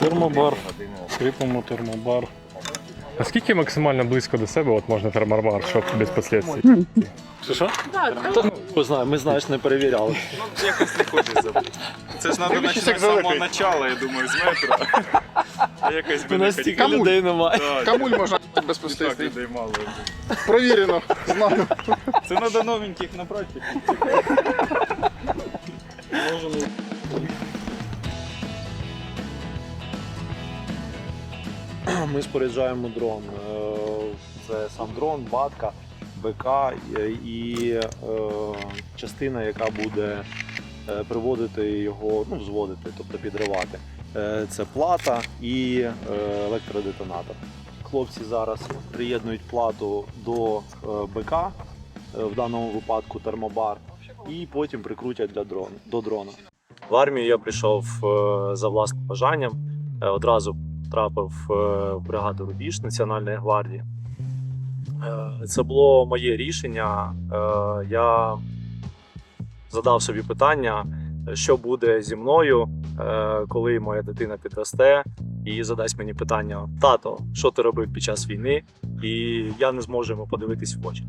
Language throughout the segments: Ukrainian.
Термобар. Кріпимо термобар. Наскільки максимально близько до себе от можна термобар, щоб без последствий? Що що? Ми знаємо, ми знаєш, не перевіряли. Якось не хочеться. Це ж треба починати з самого начала, я думаю, з метра. А якось би не хотів. людей немає. Камуль можна без так людей мало. Провірено. Знаю. Це треба новеньких на практику. Ми споряджаємо дрон. Е, Це сам дрон, батка, БК е, і е, частина, яка буде приводити його, ну, взводити, тобто підривати. Це плата і електродетонатор. Хлопці зараз приєднують плату до БК, в даному випадку термобар, і потім прикрутять для дрон, до дрона. В армію я прийшов за власним бажанням. Одразу трапив е, в бригаду Рубіж Національної гвардії. Е, Це було моє рішення. Е, Я задав собі питання, що буде зі мною, коли моя дитина підросте і задасть мені питання: тато, що ти робив під час війни? І я не зможу йому подивитись в очі.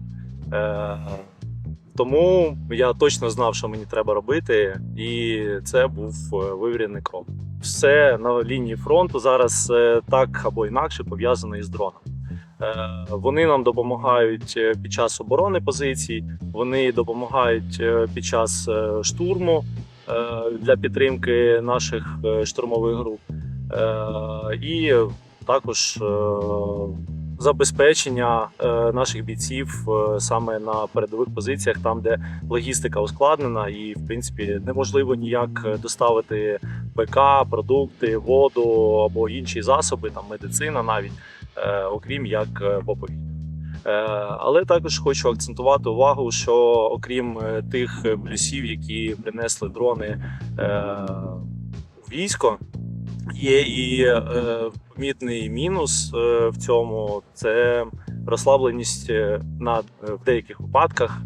Тому я точно знав, що мені треба робити, і це був вивірений крок все на лінії фронту зараз е, так або інакше пов'язано із дроном. Е, Вони нам допомагають е, під час оборони позицій, вони допомагають під час штурму для підтримки наших штурмових груп. І також забезпечення наших бійців саме на передових позиціях, там де логістика ускладнена, і в принципі неможливо ніяк доставити БК, продукти, воду або інші засоби, там медицина навіть, е, окрім як е, по повітрю. Е, Але також хочу акцентувати увагу, що окрім тих плюсів, які принесли дрони в військо, є і помітний мінус в цьому це розслабленість на в деяких випадках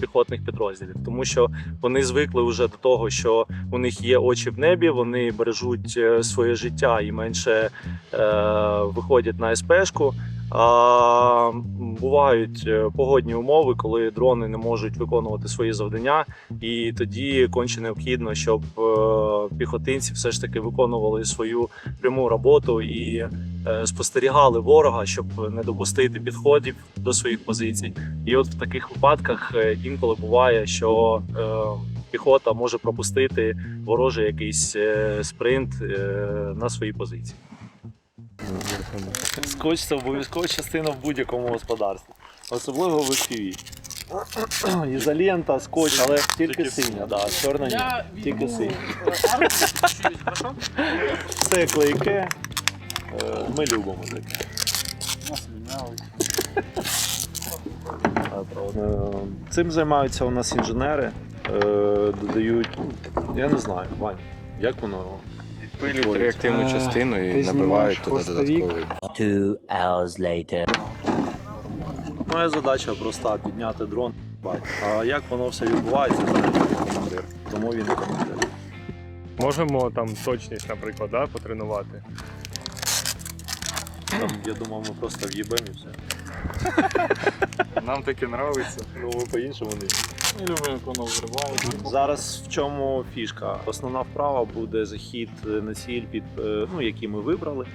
піхотних підрозділів, тому що вони звикли вже до того, що у них є очі в небі, вони бережуть е, своє життя і менше е, виходять на СПшку. А бувають е, погодні умови, коли дрони не можуть виконувати свої завдання, і тоді конче необхідно, щоб е, піхотинці все ж таки виконували свою пряму роботу і е, спостерігали ворога, щоб не допустити підходів до своїх позицій. І от в таких випадках інколи буває, що піхота може пропустити ворожий якийсь спринт на свої позиції. Скотч це обов'язкова частина в будь-якому господарстві, особливо в FPV. Ізолента, скотч, але тільки синя, да, чорна ні. Тільки синя. Все клейке. е, Ми любимо таке. Е, Цим займаються у нас інженери. е, Додають, ну, я не знаю, Вань, як воно? Відпилюють реактивну А, частину і набивають туди додатковий. Two hours later. Моя задача проста підняти дрон. А як воно все відбувається, командир. Тому він і командир. Можемо там точність, наприклад, да, потренувати. Там, я думав, ми просто в'їбемо і все. Нам таке нравиться. Ну, ми по-іншому не Ми любимо, як воно взривається. Зараз в чому фішка? Основна вправа буде захід на ціль, під, е, ну, який ми вибрали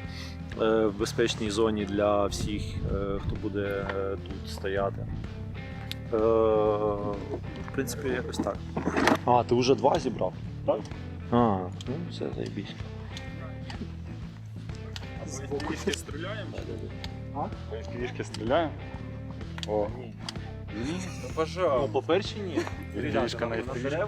е, в безпечній зоні для всіх, е, хто буде тут стояти. В принципі, якось так. А, ти вже два зібрав? Так? А, ну все, заєбісь. З стріляємо? З книжки стріляємо. О, Ні, ну Ну, по першій ні. Фішка на FPV.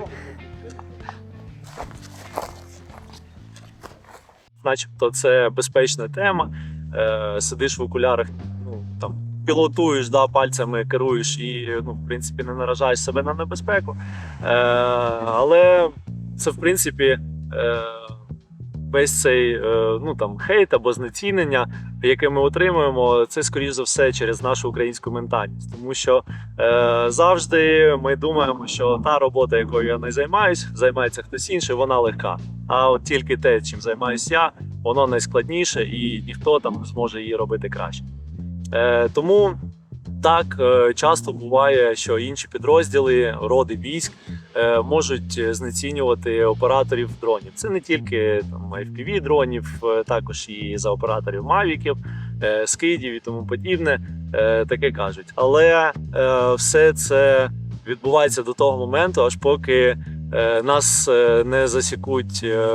Начебто це безпечна тема. Е, сидиш в окулярах, ну там пілотуєш, да, пальцями керуєш і ну, в принципі не наражаєш себе на небезпеку. Е, але це в принципі е, весь цей е, ну там хейт або знецінення, яке ми отримуємо, це скоріш за все через нашу українську ментальність, тому що е, завжди ми думаємо, що та робота, якою я не займаюсь, займається хтось інший, вона легка. А от тільки те, чим займаюсь я, воно найскладніше, і ніхто там не зможе її робити краще. Е, тому так е, часто буває, що інші підрозділи, роди військ можуть знецінювати операторів дронів. Це не тільки там FPV дронів, е, також і за операторів мавіків, е, скидів і тому подібне. е, Таке кажуть. Але е, все це відбувається до того моменту, аж поки е, нас е, не засікуть е,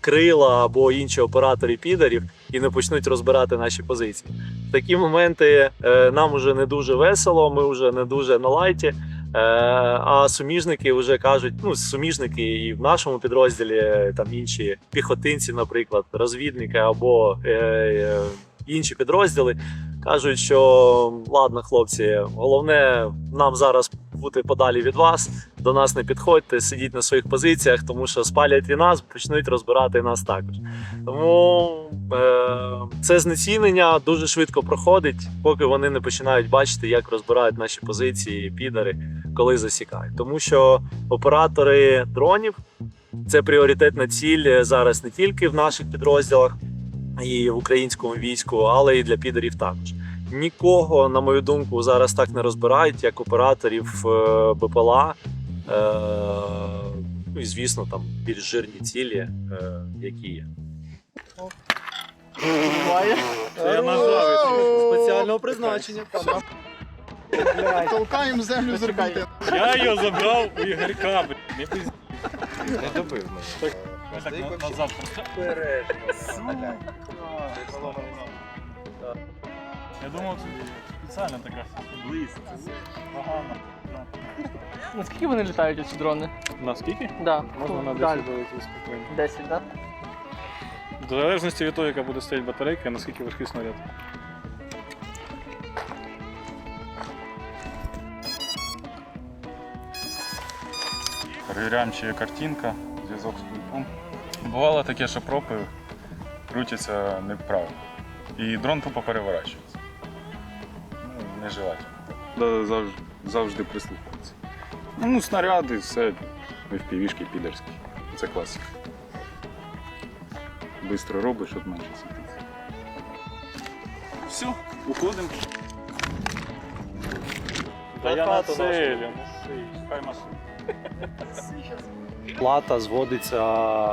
крила або інші оператори підарів і не почнуть розбирати наші позиції. В такі моменти е, нам уже не дуже весело, ми вже не дуже на лайті. Е, а суміжники вже кажуть, ну суміжники і в нашому підрозділі, там інші піхотинці, наприклад, розвідники або е, е, інші підрозділи, кажуть, що ладно, хлопці, головне нам зараз бути подалі від вас, до нас не підходьте, сидіть на своїх позиціях, тому що спалять і нас, почнуть розбирати нас також. Тому е, це знецінення дуже швидко проходить, поки вони не починають бачити, як розбирають наші позиції підари, коли засікають. Тому що оператори дронів це пріоритетна ціль зараз не тільки в наших підрозділах і в українському війську, але і для підарів також. Нікого, на мою думку, зараз так не розбирають, як операторів е, БПЛА. Е, ну і звісно, там більш жирні цілі, е, які є. Це Я нажав. Спеціального призначення. Толкаємо землю з орбіти. Я його забрав у Ігорька, блін. Не пизді. Не добив мене. Я так на- назад. Я думав, це спеціально така близько. Погано. Наскільки вони літають ці дрони? Наскільки? Да. Можна на Далі. 10 долетіти спокійно. 10, так? В залежності від того, яка буде стояти батарейка, наскільки важкий снаряд. Перевіряємо, чи є картинка, зв'язок з пультом. Бувало таке, що пропи крутяться неправильно. І дрон тупо переворачується. Ну, нежелательно. Да, завжди, завжди прислухатися. Ну, снаряди, все, FPV-шки підерські. Це класика. Быстро робиш, щоб менше світиться. Все, уходимо. Та я на целі. Хай машина. Плата зводиться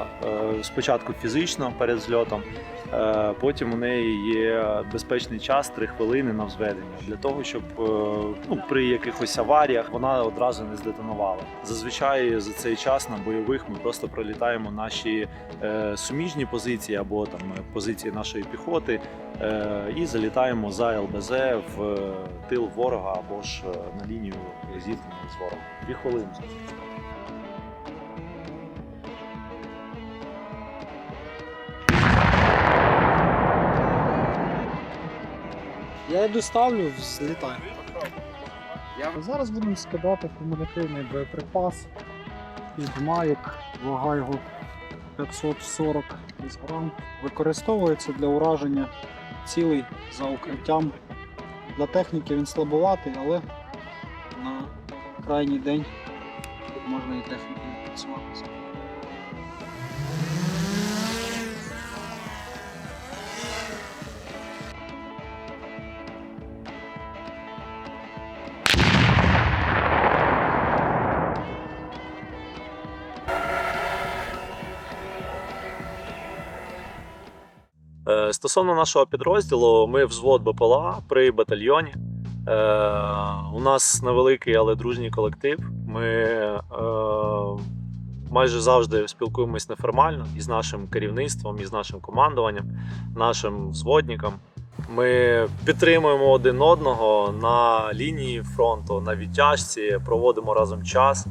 е, спочатку фізично перед зльотом, е, потім у неї є безпечний час 3 хвилини на взведення для того, щоб е, ну, при якихось аваріях вона одразу не здетонувала. Зазвичай за цей час на бойових ми просто пролітаємо наші суміжні позиції або там позиції нашої піхоти і залітаємо за ЛБЗ в тил ворога або ж на лінію зіткнення з ворогом. Дві хвилини. Я йду ставлю, злітаю. Зараз будемо скидати кумулятивний боєприпас під Mavic, вага його 540 грам. Використовується для ураження цілей за укриттям. Для техніки він слабоватий, але на крайній день можна і технікою працювати. Стосовно нашого підрозділу, ми взвод БПЛА при батальйоні. Е, У нас невеликий, але дружній колектив. Ми е, майже завжди спілкуємось неформально із нашим керівництвом, із нашим командуванням, нашим взводником. Ми підтримуємо один одного на лінії фронту, на відтяжці, проводимо разом час.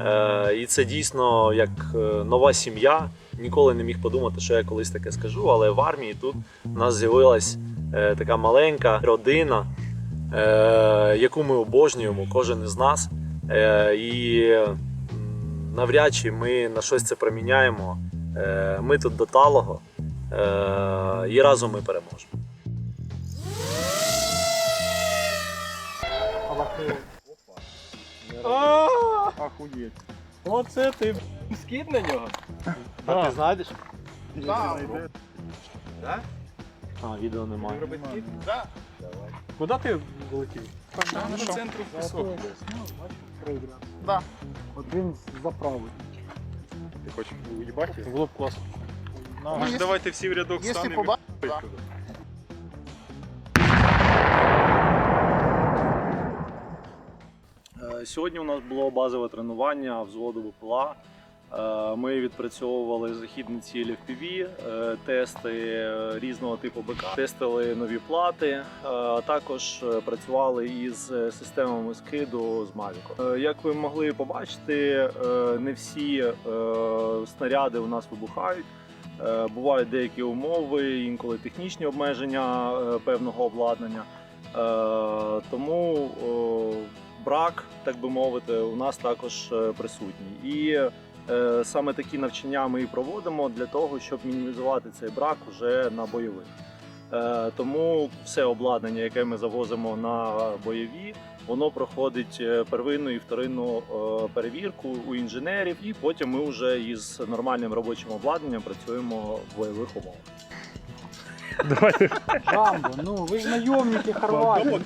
Е, І це дійсно як е, нова сім'я. Ніколи не міг подумати, що я колись таке скажу, але в армії тут у нас з'явилась е, така маленька родина, е, яку ми обожнюємо, кожен із нас. Е, і навряд чи ми на щось це проміняємо Е, Ми тут до талого. Е, І разом ми переможемо. Охуєть. Оце ти скид на нього. А ти знайдеш? Так. А, відео немає. Куди ти влетів? Там по центру пісок. Да. Один з заправи. Ти хочеш уїбати? Було б класно. Може давайте всі в рядок станемо. Сьогодні у нас було базове тренування взводу БПЛА. Е, Ми відпрацьовували західні цілі в PV, е, тести е, різного типу БК, тестили нові плати, е, а також е, працювали із е, системами скиду з. Е, Як ви могли побачити, е, не всі е, снаряди у нас вибухають. Е, Бувають деякі умови, інколи технічні обмеження е, певного обладнання. Е, Тому брак, так би мовити, у нас також е, присутній. І е, саме такі навчання ми і проводимо для того, щоб мінімізувати цей брак уже на бойових. Е, Тому все обладнання, яке ми завозимо на бойові, воно проходить е, первинну і вторинну е, перевірку у інженерів, і потім ми вже із нормальним робочим обладнанням працюємо в бойових умовах. Давайте. Джамбо, ну ви ж найомники Хорватії.